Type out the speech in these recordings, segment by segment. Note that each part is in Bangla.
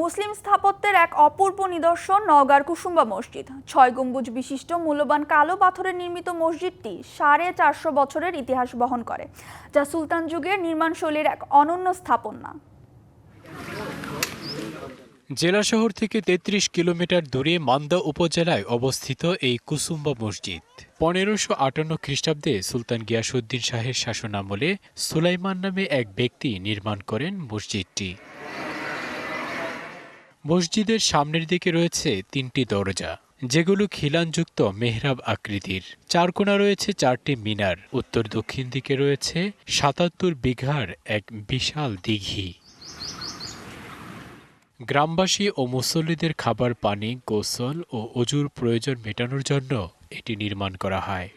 মুসলিম স্থাপত্যের এক অপূর্ব নিদর্শন নওগাঁর কুসুম্বা মসজিদ। ছয় গম্বুজ বিশিষ্ট মূল্যবান কালো পাথরের নির্মিত মসজিদটি সাড়ে চারশো বছরের ইতিহাস বহন করে, যা সুলতান যুগের নির্মাণশৈলীর এক অনন্য স্থাপনা। জেলা শহর থেকে ৩৩ কিলোমিটার দূরে মান্দা উপজেলায় অবস্থিত এই কুসুম্বা মসজিদ। পনেরোশো আটান্ন খ্রিস্টাব্দে সুলতান গিয়াসুদ্দিন শাহের শাসনামলে সুলাইমান নামে এক ব্যক্তি নির্মাণ করেন মসজিদটি। মসজিদের সামনের দিকে রয়েছে তিনটি দরজা, যেগুলো খিলানযুক্ত মেহরাব আকৃতির। চার কোণা রয়েছে চারটি মিনার, উত্তর দক্ষিণ দিকে রয়েছে সাতাত্তর বিঘার এক বিশাল দিঘি। গ্রামবাসী ও মুসল্লিদের খাবার, পানি, গোসল ও অজুর প্রয়োজন মেটানোর জন্য এটি নির্মাণ করা হয়।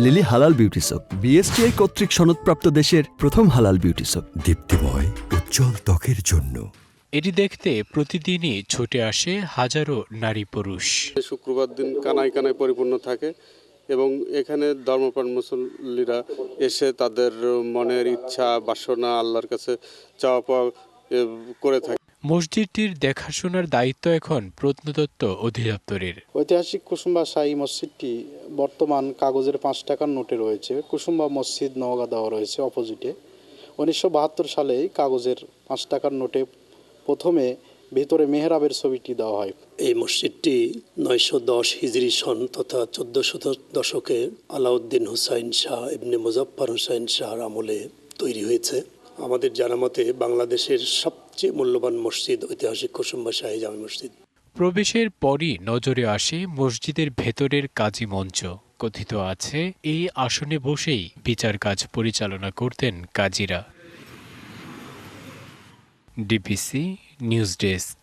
লিলি হালাল বিউটি সোপ, বিএসটিআই কর্তৃক সনদপ্রাপ্ত দেশের প্রথম হালাল বিউটি সোপ, দীপ্তিময়, উজ্জ্বল ত্বকের জন্য। এটি দেখতে প্রতিদিনই ছুটে আসে হাজারো নারী পুরুষ। শুক্রবার দিন কানায় কানায় পরিপূর্ণ থাকে এবং এখানে ধর্মপ্রাণ মুসল্লিরা এসে তাদের মনের ইচ্ছা বাসনা আল্লাহর কাছে চাওয়া পাওয়া করে থাকে। মসজিদটির দেখাশোনার দায়িত্ব এখন প্রত্নতত্ত্ব অধিদপ্তরের। ঐতিহাসিক কুসুম্বা শাহী মসজিদটি বর্তমান কাগজের পাঁচ টাকার নোটে রয়েছে। কুসুম্বা মসজিদ নওগাঁ দেওয়া রয়েছে অপোজিটে। উনিশশো বাহাত্তর সালেই কাগজের পাঁচ টাকার নোটে প্রথমে ভেতরে মেহরাবের ছবিটি দেওয়া হয়। এই মসজিদটি নয়শো দশ হিজরি সন তথা চোদ্দশো দশকে আলাউদ্দিন হুসাইন শাহ ইবনে মুজফ্ফর হুসাইন শাহর আমলে তৈরি হয়েছে। আমাদের জানা মতে বাংলাদেশের সবচেয়ে মূল্যবান মসজিদ ঐতিহাসিক কুসুম্বা শাহী জামে মসজিদ। প্রবেশের পরই নজরে আসে মসজিদের ভেতরের কাজী মঞ্চ। কথিত আছে এই আসনে বসেই বিচার কাজ পরিচালনা করতেন কাজীরা। DBC news desk